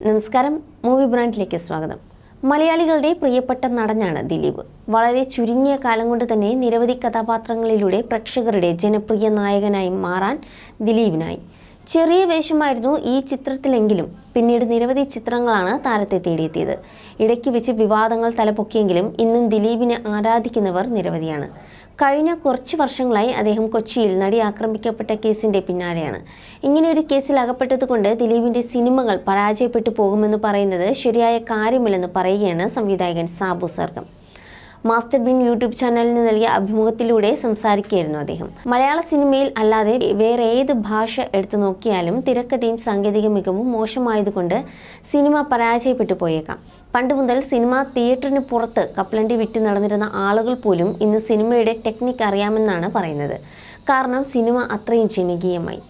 നമസ്കാരം. മൂവി ബ്രാൻഡിലേക്ക് സ്വാഗതം. മലയാളികളുടെ പ്രിയപ്പെട്ട നടനാണ് ദിലീപ്. വളരെ ചുരുങ്ങിയ കാലം കൊണ്ട് തന്നെ നിരവധി കഥാപാത്രങ്ങളിലൂടെ പ്രേക്ഷകരുടെ ജനപ്രിയ നായകനായി മാറാൻ ദിലീപിനായി. ചെറിയ വേഷമായിരുന്നു ഈ ചിത്രത്തിലെങ്കിലും പിന്നീട് നിരവധി ചിത്രങ്ങളാണ് താരത്തെ തേടിയെത്തിയത്. ഇടയ്ക്ക് വെച്ച് വിവാദങ്ങൾ തലപൊക്കിയെങ്കിലും ഇന്നും ദിലീപിനെ ആരാധിക്കുന്നവർ നിരവധിയാണ്. കഴിഞ്ഞ കുറച്ച് വർഷങ്ങളായി അദ്ദേഹം കൊച്ചിയിൽ നടി ആക്രമിക്കപ്പെട്ട കേസിന്റെ പിന്നാലെയാണ്. ഇങ്ങനെ ഒരു കേസിൽ അകപ്പെട്ടതുകൊണ്ട് ദിലീപിന്റെ സിനിമകൾ പരാജയപ്പെട്ടു പോകുമെന്ന് പറയുന്നത് ശരിയായ കാര്യമില്ലെന്ന് പറയുകയാണ് സംവിധായകൻ Sabu Sargam. Master bin YouTube ചാനലിന് നൽകിയ അഭിമുഖത്തിലൂടെ സംസാരിക്കുകയായിരുന്നു അദ്ദേഹം. മലയാള സിനിമയിൽ അല്ലാതെ വേറെ ഏത് ഭാഷ എടുത്തു നോക്കിയാലും തിരക്കഥയും സാങ്കേതിക മികവും മോശമായതുകൊണ്ട് സിനിമ പരാജയപ്പെട്ടു പോയേക്കാം. പണ്ട് മുതൽ സിനിമ തിയേറ്ററിന് പുറത്ത് കപ്പലണ്ടി വിറ്റ് നടന്നിരുന്ന ആളുകൾ പോലും ഇന്ന് സിനിമയുടെ ടെക്നിക്ക് അറിയാമെന്നാണ് പറയുന്നത്. കാരണം സിനിമ അത്രയും ജനകീയമായി.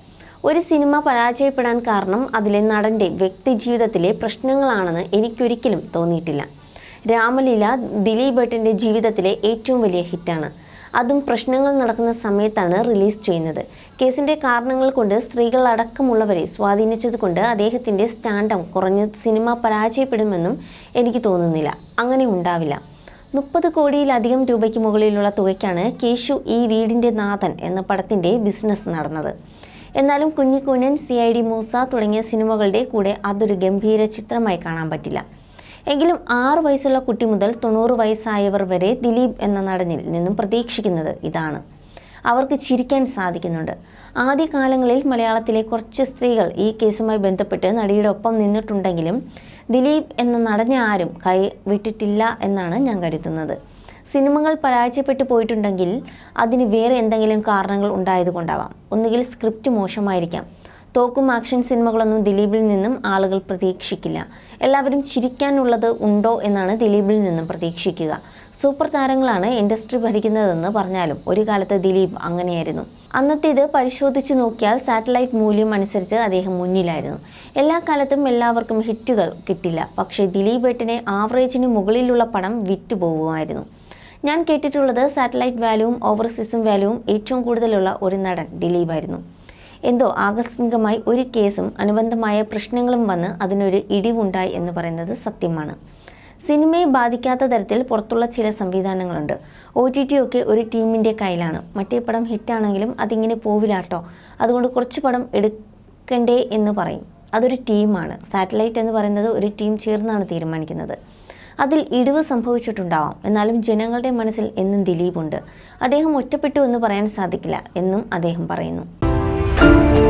ഒരു സിനിമ പരാജയപ്പെടാൻ കാരണം അതിലെ നടന്റെ വ്യക്തിജീവിതത്തിലെ പ്രശ്നങ്ങളാണെന്ന് എനിക്കൊരിക്കലും തോന്നിയിട്ടില്ല. രാമലീല ദിലീപ് ഏട്ടന്റെ ജീവിതത്തിലെ ഏറ്റവും വലിയ ഹിറ്റാണ്. അതും പ്രശ്നങ്ങൾ നടക്കുന്ന സമയത്താണ് റിലീസ് ചെയ്യുന്നത്. കേസിന്റെ കാരണങ്ങൾ കൊണ്ട് സ്ത്രീകൾ അടക്കമുള്ളവരെ സ്വാധീനിച്ചതുകൊണ്ട് അദ്ദേഹത്തിന്റെ സ്റ്റാൻഡം കുറഞ്ഞ സിനിമ പരാജയപ്പെടുമെന്നും എനിക്ക് തോന്നുന്നില്ല. അങ്ങനെ ഉണ്ടാവില്ല. മുപ്പത് കോടിയിലധികം രൂപയ്ക്ക് മുകളിലുള്ള തുകയ്ക്കാണ് കേശു ഈ വീടിന്റെ നാഥൻ എന്ന പടത്തിന്റെ ബിസിനസ് നടന്നത്. എന്നാലും Kunjikkunjan C I D Moosa തുടങ്ങിയ സിനിമകളുടെ കൂടെ അതൊരു ഗംഭീര ചിത്രമായി കാണാൻ പറ്റില്ല. എങ്കിലും ആറു വയസ്സുള്ള കുട്ടി മുതൽ തൊണ്ണൂറ് വയസ്സായവർ വരെ ദിലീപ് എന്ന നടനിൽ നിന്നും പ്രതീക്ഷിക്കുന്നത് ഇതാണ്. അവർക്ക് ചിരിക്കാൻ സാധിക്കുന്നുണ്ട്. ആദ്യകാലങ്ങളിൽ മലയാളത്തിലെ കുറച്ച് സ്ത്രീകൾ ഈ കേസുമായി ബന്ധപ്പെട്ട് നടിയുടെ ഒപ്പം നിന്നിട്ടുണ്ടെങ്കിലും ദിലീപ് എന്ന നടഞ്ഞ ആരും കൈ വിട്ടിട്ടില്ല എന്നാണ് ഞാൻ കരുതുന്നത്. സിനിമകൾ പരാജയപ്പെട്ടു പോയിട്ടുണ്ടെങ്കിൽ അതിന് വേറെ എന്തെങ്കിലും കാരണങ്ങൾ ഉണ്ടായതുകൊണ്ടാവാം. ഒന്നുകിൽ സ്ക്രിപ്റ്റ് മോശമായിരിക്കാം. തോക്കും ആക്ഷൻ സിനിമകളൊന്നും ദിലീപിൽ നിന്നും ആളുകൾ പ്രതീക്ഷിക്കില്ല. എല്ലാവരും ചിരിക്കാനുള്ളത് ഉണ്ടോ എന്നാണ് ദിലീപിൽ നിന്നും പ്രതീക്ഷിക്കുക. സൂപ്പർ താരങ്ങളാണ് ഇൻഡസ്ട്രി ഭരിക്കുന്നതെന്ന് പറഞ്ഞാലും ഒരു കാലത്ത് ദിലീപ് അങ്ങനെയായിരുന്നു. അന്നത്തേത് പരിശോധിച്ചു നോക്കിയാൽ സാറ്റലൈറ്റ് മൂല്യം അനുസരിച്ച് അദ്ദേഹം മുന്നിലായിരുന്നു. എല്ലാ കാലത്തും എല്ലാവർക്കും ഹിറ്റുകൾ കിട്ടില്ല. പക്ഷേ ദിലീപ് ഏട്ടനെ ആവറേജിന് മുകളിലുള്ള പടം വിറ്റുപോകുമായിരുന്നു ഞാൻ കേട്ടിട്ടുള്ളത് സാറ്റലൈറ്റ് വാല്യൂവും ഓവർസീസും വാല്യൂവും ഏറ്റവും കൂടുതലുള്ള ഒരു നടൻ ദിലീപായിരുന്നു. എന്തോ ആകസ്മികമായി ഒരു കേസും അനുബന്ധമായ പ്രശ്നങ്ങളും വന്ന് അതിനൊരു ഇടിവുണ്ടായി എന്ന് പറയുന്നത് സത്യമാണ്. സിനിമയെ ബാധിക്കാത്ത തരത്തിൽ പുറത്തുള്ള ചില സംവിധാനങ്ങളുണ്ട്. ഒ ടി ടി ഒക്കെ ഒരു ടീമിന്റെ കയ്യിലാണ്. മറ്റേ പടം ഹിറ്റാണെങ്കിലും അതിങ്ങനെ പോവില്ലാട്ടോ അതുകൊണ്ട് കുറച്ച് പടം എടുക്കണ്ടേ എന്ന് പറയും. അതൊരു ടീമാണ്. സാറ്റലൈറ്റ് എന്ന് പറയുന്നത് ഒരു ടീം ചേർന്നാണ് തീരുമാനിക്കുന്നത്. അതിൽ ഇടിവ് സംഭവിച്ചിട്ടുണ്ടാവാം. എന്നാലും ജനങ്ങളുടെ മനസ്സിൽ എന്നും ദിലീപുണ്ട്. അദ്ദേഹം ഒറ്റപ്പെട്ടു എന്ന് പറയാൻ സാധിക്കില്ല എന്നും അദ്ദേഹം പറയുന്നു. Thank you.